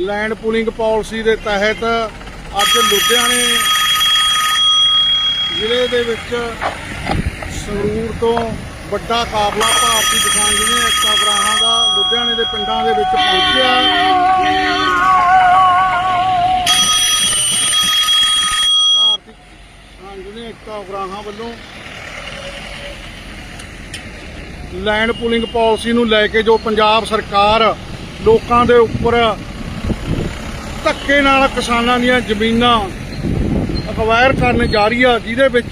Land pooling policy ਦੇ ਤਹਿਤ ਅੱਜ ਲੁਧਿਆਣੇ ਜ਼ਿਲ੍ਹੇ ਦੇ ਵਿੱਚ ਸੰਗਰੂਰ ਤੋਂ ਵੱਡਾ ਕਾਫਲਾ ਭਾਰਤੀ ਕਿਸਾਨ ਯੂਨੀਅਨ ਏਕਤਾ ਗਰਾਹਾਂ ਦਾ ਲੁਧਿਆਣੇ ਦੇ ਪਿੰਡਾਂ ਦੇ ਵਿੱਚ ਪਹੁੰਚਿਆ ਭਾਰਤੀ ਕਿਸਾਨ ਯੂਨੀਅਨ ਏਕਤਾ ਉਗਰਾਹਾਂ ਵੱਲੋਂ ਲੈਂਡ ਪੂਲਿੰਗ ਪਾਲਿਸੀ ਨੂੰ ਲੈ ਕੇ ਜੋ ਪੰਜਾਬ ਸਰਕਾਰ ਲੋਕਾਂ ਦੇ ਉੱਪਰ ਧੱਕੇ ਨਾਲ ਕਿਸਾਨਾਂ ਦੀਆਂ ਜ਼ਮੀਨਾਂ ਅਕਵਾਇਰ ਕਰਨ ਜਾ ਰਹੀ ਆ, ਜਿਹਦੇ ਵਿੱਚ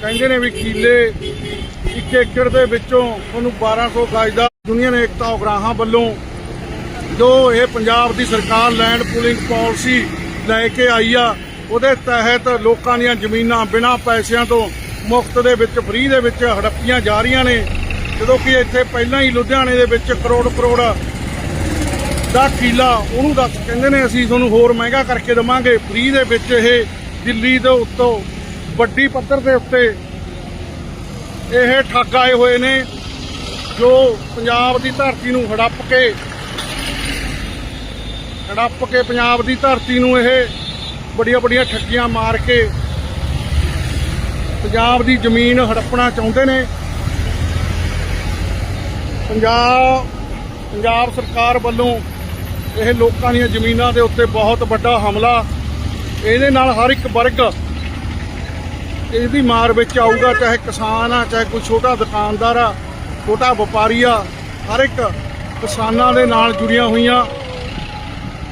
ਕਹਿੰਦੇ ਨੇ ਵੀ ਕਿੱਲੇ ਇੱਕ ਏਕੜ ਦੇ ਵਿੱਚੋਂ ਤੁਹਾਨੂੰ 1200 ਗਜ ਦਾ ਯੂਨੀਅਨ ਏਕਤਾ ਉਗਰਾਹਾਂ ਵੱਲੋਂ ਜੋ ਇਹ ਪੰਜਾਬ ਦੀ ਸਰਕਾਰ ਲੈਂਡ ਪੂਲਿੰਗ ਪਾਲਿਸੀ ਲੈ ਕੇ ਆਈ ਆ, ਉਹਦੇ ਤਹਿਤ ਲੋਕਾਂ ਦੀਆਂ ਜ਼ਮੀਨਾਂ ਬਿਨਾਂ ਪੈਸਿਆਂ ਤੋਂ ਮੁਫਤ ਦੇ ਵਿੱਚ, ਫ੍ਰੀ ਦੇ ਵਿੱਚ ਹੜੱਪੀਆਂ ਜਾ ਰਹੀਆਂ ਨੇ, ਜਦੋਂ ਕਿ ਇੱਥੇ ਪਹਿਲਾਂ ਹੀ ਲੁਧਿਆਣੇ ਦੇ ਵਿੱਚ ਕਰੋੜ ਕਰੋੜ ਦਾ ਕਿਲਾ, ਉਹਨੂੰ ਦੱਸ, ਕਹਿੰਦੇ ਨੇ ਅਸੀਂ ਤੁਹਾਨੂੰ ਹੋਰ ਮਹਿੰਗਾ ਕਰਕੇ ਦਵਾਂਗੇ। ਫ੍ਰੀ ਦੇ ਵਿੱਚ ਇਹ ਦਿੱਲੀ ਦੇ ਉੱਤੋਂ ਵੱਡੀ ਪੱਧਰ ਦੇ ਉੱਤੇ ਇਹ ਠੱਗ ਆਏ ਹੋਏ ਨੇ, ਜੋ ਪੰਜਾਬ ਦੀ ਧਰਤੀ ਨੂੰ ਹੜੱਪ ਕੇ ਹੜੱਪ ਕੇ ਪੰਜਾਬ ਦੀ ਧਰਤੀ ਨੂੰ ਇਹ ਵੱਡੀਆਂ ਵੱਡੀਆਂ ਠੱਗੀਆਂ ਮਾਰ ਕੇ ਪੰਜਾਬ ਦੀ ਜ਼ਮੀਨ ਹੜੱਪਣਾ ਚਾਹੁੰਦੇ ਨੇ। ਪੰਜਾਬ ਪੰਜਾਬ ਸਰਕਾਰ ਵੱਲੋਂ ਇਹ ਲੋਕਾਂ ਦੀਆਂ ਜ਼ਮੀਨਾਂ ਦੇ ਉੱਤੇ ਬਹੁਤ ਵੱਡਾ ਹਮਲਾ। ਇਹਦੇ ਨਾਲ ਹਰ ਇੱਕ ਵਰਗ ਇਹਦੀ ਮਾਰ ਵਿੱਚ ਆਊਗਾ, ਚਾਹੇ ਕਿਸਾਨ ਆ, ਚਾਹੇ ਕੋਈ ਛੋਟਾ ਦੁਕਾਨਦਾਰ ਆ, ਛੋਟਾ ਵਪਾਰੀ ਆ, ਹਰ ਇੱਕ ਕਿਸਾਨਾਂ ਦੇ ਨਾਲ ਜੁੜੀਆਂ ਹੋਈਆਂ।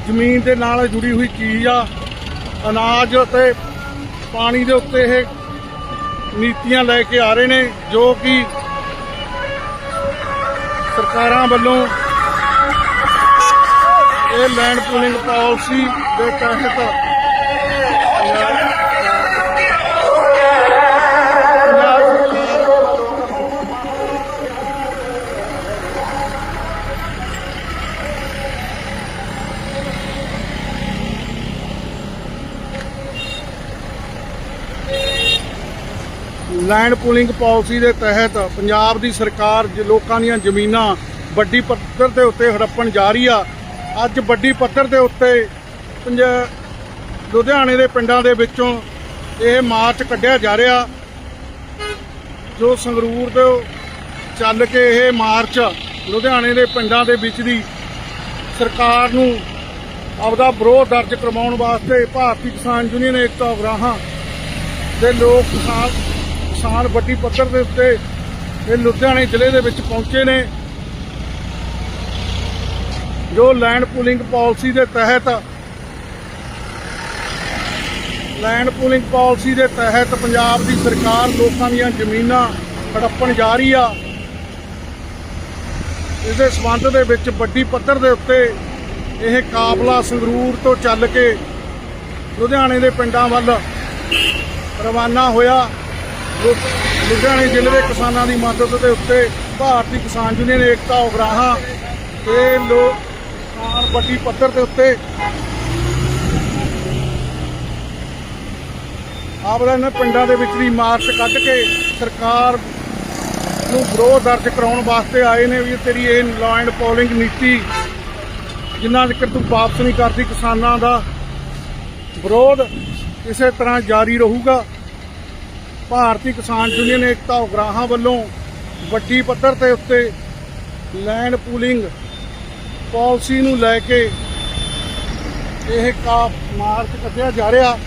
ਜ਼ਮੀਨ ਦੇ ਨਾਲ ਜੁੜੀ ਹੋਈ ਚੀਜ਼ ਆ। ਅਨਾਜ ਅਤੇ ਪਾਣੀ ਦੇ ਉੱਤੇ ਇਹ ਨੀਤੀਆਂ ਲੈ ਕੇ ਆ ਰਹੇ ਨੇ, ਜੋ ਕਿ ਸਰਕਾਰਾਂ ਵੱਲੋਂ ਇਹ ਲੈਂਡ ਪੂਲਿੰਗ ਪਾਲਿਸੀ ਦੇ ਤਹਿਤ ਲੈਂਡ ਪੂਲਿੰਗ ਪਾਲਿਸੀ ਦੇ ਤਹਿਤ ਪੰਜਾਬ ਦੀ ਸਰਕਾਰ ਲੋਕਾਂ ਦੀਆਂ ਜ਼ਮੀਨਾਂ ਵੱਡੀ ਪੱਧਰ ਦੇ ਉੱਤੇ ਹੜੱਪਣ ਜਾ ਰਹੀ ਆ। ਅੱਜ ਵੱਡੀ ਪੱਧਰ ਦੇ ਉੱਤੇ ਪੰਜ- ਲੁਧਿਆਣੇ ਦੇ ਪਿੰਡਾਂ ਦੇ ਵਿੱਚੋਂ ਇਹ ਮਾਰਚ ਕੱਢਿਆ ਜਾ ਰਿਹਾ, ਜੋ ਸੰਗਰੂਰ ਤੋਂ ਚੱਲ ਕੇ ਇਹ ਮਾਰਚ ਲੁਧਿਆਣੇ ਦੇ ਪਿੰਡਾਂ ਦੇ ਵਿੱਚ ਦੀ ਸਰਕਾਰ ਨੂੰ ਆਪਦਾ ਵਿਰੋਧ ਦਰਜ ਕਰਵਾਉਣ ਵਾਸਤੇ ਭਾਰਤੀ ਕਿਸਾਨ ਯੂਨੀਅਨ ਏਕਤਾ ਉਗਰਾਹਾਂ ਦੇ ਲੋਕ ਕਿਸਾਨ ਕਿਸਾਨ ਵੱਡੀ ਪੱਧਰ ਦੇ ਉੱਤੇ ਇਹ ਲੁਧਿਆਣੇ ਜ਼ਿਲ੍ਹੇ ਦੇ ਵਿੱਚ ਪਹੁੰਚੇ ਨੇ। ਜੋ ਲੈਂਡ ਪੂਲਿੰਗ ਪਾਲਿਸੀ ਦੇ ਤਹਿਤ ਲੈਂਡ ਪੂਲਿੰਗ ਪਾਲਿਸੀ ਦੇ ਤਹਿਤ ਪੰਜਾਬ ਦੀ ਸਰਕਾਰ ਲੋਕਾਂ ਦੀਆਂ ਜ਼ਮੀਨਾਂ ਹੜੱਪਣ ਜਾ ਰਹੀ ਆ। ਇਸ ਦੇ ਸਬੰਧ ਦੇ ਵਿੱਚ ਵੱਡੀ ਪੱਧਰ ਦੇ ਉੱਤੇ ਇਹ ਕਾਬਲਾ ਸੰਗਰੂਰ ਤੋਂ ਚੱਲ ਕੇ ਲੁਧਿਆਣੇ ਦੇ ਪਿੰਡਾਂ ਵੱਲ ਰਵਾਨਾ ਹੋਇਆ। ਲੁਧਿਆਣੇ ਜ਼ਿਲ੍ਹੇ ਦੇ ਕਿਸਾਨਾਂ ਦੀ ਮਦਦ ਦੇ ਉੱਤੇ ਭਾਰਤੀ ਕਿਸਾਨ ਯੂਨੀਅਨ ਏਕਤਾ ਉਗਰਾਹਾਂ ਤੇ ਲੋਕ ਕਿਸਾਨ ਵੱਡੀ ਪੱਧਰ ਦੇ ਉੱਤੇ ਆਪਦਾ ਇਹਨਾਂ ਪਿੰਡਾਂ ਦੇ ਵਿੱਚ ਵੀ ਮਾਰਚ ਕੱਢ ਕੇ ਸਰਕਾਰ ਨੂੰ ਵਿਰੋਧ ਦਰਜ ਕਰਾਉਣ ਵਾਸਤੇ ਆਏ ਨੇ ਵੀ ਤੇਰੀ ਇਹ ਲੈਂਡ ਪੋਲਿੰਗ ਨੀਤੀ, ਜਿੰਨਾ ਚਿਰ ਤੂੰ ਵਾਪਸ ਨਹੀਂ ਕਰਦੀ ਕਿਸਾਨਾਂ ਦਾ, ਵਿਰੋਧ ਇਸੇ ਤਰ੍ਹਾਂ ਜਾਰੀ ਰਹੂਗਾ। ਭਾਰਤੀ ਕਿਸਾਨ ਯੂਨੀਅਨ ਏਕਤਾ ਉਗਰਾਹਾਂ ਵੱਲੋਂ ਵੱਡੀ ਪੱਧਰ ਤੇ ਉੱਤੇ ਲੈਂਡ ਪੂਲਿੰਗ ਪਾਲਿਸੀ ਨੂੰ ਲੈ ਕੇ ਇਹ ਕਾਫ ਮਾਰਚ ਕੱਢਿਆ ਜਾ ਰਿਹਾ।